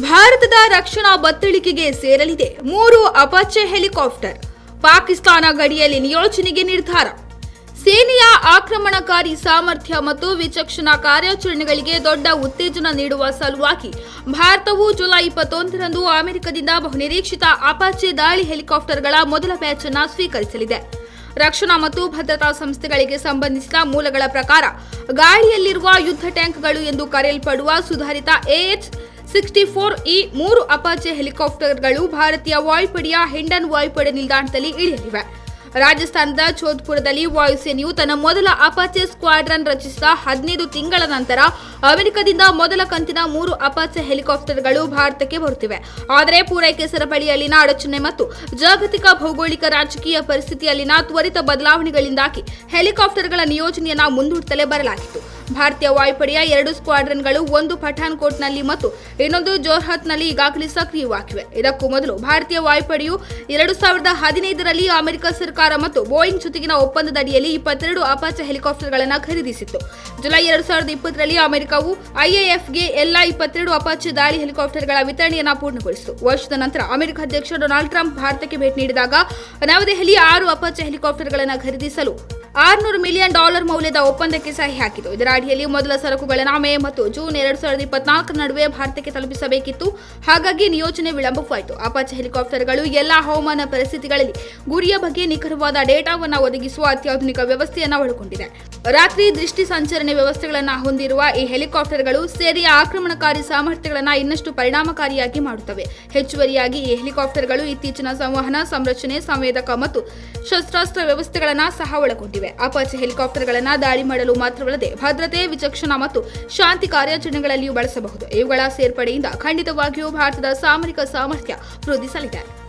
ಭಾರತದ ರಕ್ಷಣಾ ಬತ್ತಳಿಕೆಗೆ ಸೇರಲಿದೆ. ಮೂರು ಅಪಾಚೆ ಹೆಲಿಕಾಪ್ಟರ್. ಪಾಕಿಸ್ತಾನ ಗಡಿಯಲ್ಲಿ ನಿಯೋಜನೆಗೆ ನಿರ್ಧಾರ. ಸೇನೆಯ ಆಕ್ರಮಣಕಾರಿ ಸಾಮರ್ಥ್ಯ ಮತ್ತು ವಿಚಕ್ಷಣಾ ಕಾರ್ಯಾಚರಣೆಗಳಿಗೆ ದೊಡ್ಡ ಉತ್ತೇಜನ ನೀಡುವ ಸಲುವಾಗಿ ಭಾರತವು ಜುಲೈ ಇಪ್ಪತ್ತೊಂದರಂದು ಅಮೆರಿಕದಿಂದ ಬಹುನಿರೀಕ್ಷಿತ ಅಪಾಚೆ ದಾಳಿ ಹೆಲಿಕಾಪ್ಟರ್ಗಳ ಮೊದಲ ಬ್ಯಾಚ್ ಅನ್ನು ಸ್ವೀಕರಿಸಲಿದೆ. ರಕ್ಷಣಾ ಮತ್ತು ಭದ್ರತಾ ಸಂಸ್ಥೆಗಳಿಗೆ ಸಂಬಂಧಿಸಿದ ಮೂಲಗಳ ಪ್ರಕಾರ ಗಾಳಿಯಲ್ಲಿರುವ ಯುದ್ಧ ಟ್ಯಾಂಕ್ಗಳು ಎಂದು ಕರೆಯಲ್ಪಡುವ ಸುಧಾರಿತ ಎಎಚ್ ಸಿಕ್ಸ್ಟಿ ಫೋರ್ ಈ ಮೂರು ಅಪಾಚೆ ಹೆಲಿಕಾಪ್ಟರ್ಗಳು ಭಾರತೀಯ ವಾಯುಪಡೆಯ ಹಿಂಡನ್ ವಾಯುಪಡೆ ನಿಲ್ದಾಣದಲ್ಲಿ ಇಳಿಯಲಿವೆ. ರಾಜಸ್ಥಾನದ ಜೋಧ್ಪುರದಲ್ಲಿ ವಾಯುಸೇನೆಯು ತನ್ನ ಮೊದಲ ಅಪಾಚೆ ಸ್ಕ್ವಾಡ್ರನ್ ರಚಿಸಿದ ಹದಿನೈದು ತಿಂಗಳ ನಂತರ ಅಮೆರಿಕದಿಂದ ಮೊದಲ ಕಂತಿನ ಮೂರು ಅಪಾಚೆ ಹೆಲಿಕಾಪ್ಟರ್ಗಳು ಭಾರತಕ್ಕೆ ಬರುತ್ತಿವೆ. ಆದರೆ ಪೂರೈಕೆ ಸರಪಳಿಯಲ್ಲಿನ ಅಡಚಣೆ ಮತ್ತು ಜಾಗತಿಕ ಭೌಗೋಳಿಕ ರಾಜಕೀಯ ಪರಿಸ್ಥಿತಿಯಲ್ಲಿನ ತ್ವರಿತ ಬದಲಾವಣೆಗಳಿಂದಾಗಿ ಹೆಲಿಕಾಪ್ಟರ್ಗಳ ನಿಯೋಜನೆಯನ್ನು ಮುಂದೂಡುತ್ತಲೇ ಬರಲಾಗಿತ್ತು. ಭಾರತೀಯ ವಾಯುಪಡೆಯ ಎರಡು ಸ್ಕ್ವಾಡ್ರನ್ಗಳು ಒಂದು ಪಠಾನ್ಕೋಟ್ನಲ್ಲಿ ಮತ್ತು ಇನ್ನೊಂದು ಜೋರ್ಹತ್ನಲ್ಲಿ ಈಗಾಗಲೇ ಸಕ್ರಿಯವಾಗಿವೆ. ಇದಕ್ಕೂ ಮೊದಲು ಭಾರತೀಯ ವಾಯುಪಡೆಯು ಎರಡು ಸಾವಿರದ ಹದಿನೈದರಲ್ಲಿ ಅಮೆರಿಕ ಸರ್ಕಾರ ಮತ್ತು ಬೋಯಿಂಗ್ ಜೊತೆಗಿನ ಒಪ್ಪಂದದ ಅಡಿಯಲ್ಲಿ ಇಪ್ಪತ್ತೆರಡು ಅಪಾಚ ಹೆಲಿಕಾಪ್ಟರ್ಗಳನ್ನು ಖರೀದಿಸಿತ್ತು. ಜುಲೈ ಎರಡು ಸಾವಿರದ ಇಪ್ಪತ್ತರಲ್ಲಿ ಅಮೆರಿಕವು ಐಎಎಫ್ಗೆ ಎಲ್ಲಾ ಇಪ್ಪತ್ತೆರಡು ಅಪಾಚೆ ದಾಳಿ ಹೆಲಿಕಾಪ್ಟರ್ಗಳ ವಿತರಣೆಯನ್ನು ಪೂರ್ಣಗೊಳಿಸಿತು. ವರ್ಷದ ನಂತರ ಅಮೆರಿಕ ಅಧ್ಯಕ್ಷ ಡೊನಾಲ್ಡ್ ಟ್ರಂಪ್ ಭಾರತಕ್ಕೆ ಭೇಟಿ ನೀಡಿದಾಗ ನವದೆಹಲಿ ಆರು ಅಪಾಚೆ ಹೆಲಿಕಾಪ್ಟರ್ಗಳನ್ನು ಖರೀದಿಸಲು ಆರುನೂರು ಮಿಲಿಯನ್ ಡಾಲರ್ ಮೌಲ್ಯದ ಒಪ್ಪಂದಕ್ಕೆ ಸಹಿ ಹಾಕಿತು. ಇದರ ಅಡಿಯಲ್ಲಿ ಮೊದಲ ಸರಕುಗಳನ್ನು ಮೇ ಮತ್ತು ಜೂನ್ ಎರಡು ಸಾವಿರದ ಇಪ್ಪತ್ನಾಲ್ಕರ ನಡುವೆ ಭಾರತಕ್ಕೆ ತಲುಪಿಸಬೇಕಿತ್ತು. ಹಾಗಾಗಿ ನಿಯೋಜನೆ ವಿಳಂಬವಾಯಿತು. ಅಪಾಚೆ ಹೆಲಿಕಾಪ್ಟರ್ಗಳು ಎಲ್ಲಾ ಹವಾಮಾನ ಪರಿಸ್ಥಿತಿಗಳಲ್ಲಿ ಗುರಿಯ ಬಗ್ಗೆ ನಿಖರವಾದ ಡೇಟಾವನ್ನು ಒದಗಿಸುವ ಅತ್ಯಾಧುನಿಕ ವ್ಯವಸ್ಥೆಯನ್ನು ಒಳಗೊಂಡಿದೆ. ರಾತ್ರಿ ದೃಷ್ಟಿ ಸಂಚರಣೆ ವ್ಯವಸ್ಥೆಗಳನ್ನು ಹೊಂದಿರುವ ಈ ಹೆಲಿಕಾಪ್ಟರ್ಗಳು ಸೇರಿಯ ಆಕ್ರಮಣಕಾರಿ ಸಾಮರ್ಥ್ಯಗಳನ್ನು ಇನ್ನಷ್ಟು ಪರಿಣಾಮಕಾರಿಯಾಗಿ ಮಾಡುತ್ತವೆ. ಹೆಚ್ಚುವರಿಯಾಗಿ ಈ ಹೆಲಿಕಾಪ್ಟರ್ಗಳು ಇತ್ತೀಚಿನ ಸಂವಹನ ಸಂರಚನೆ ಸಂವೇದಕ ಮತ್ತು ಶಸ್ತ್ರಾಸ್ತ್ರ ವ್ಯವಸ್ಥೆಗಳನ್ನು ಸಹ ಒಳಗೊಂಡಿವೆ. ಅಪಾಚೆ ಹೆಲಿಕಾಪ್ಟರ್ಗಳನ್ನು ದಾಳಿ ಮಾಡಲು ಮಾತ್ರವಲ್ಲದೆ ಭದ್ರತೆ, ವಿಚಕ್ಷಣ ಮತ್ತು ಶಾಂತಿ ಕಾರ್ಯಾಚರಣೆಗಳಲ್ಲಿಯೂ ಬಳಸಬಹುದು. ಇವುಗಳ ಸೇರ್ಪಡೆಯಿಂದ ಖಂಡಿತವಾಗಿಯೂ ಭಾರತದ ಸಾಮರಿಕ ಸಾಮರ್ಥ್ಯ ವೃದ್ಧಿಸಲಿದೆ.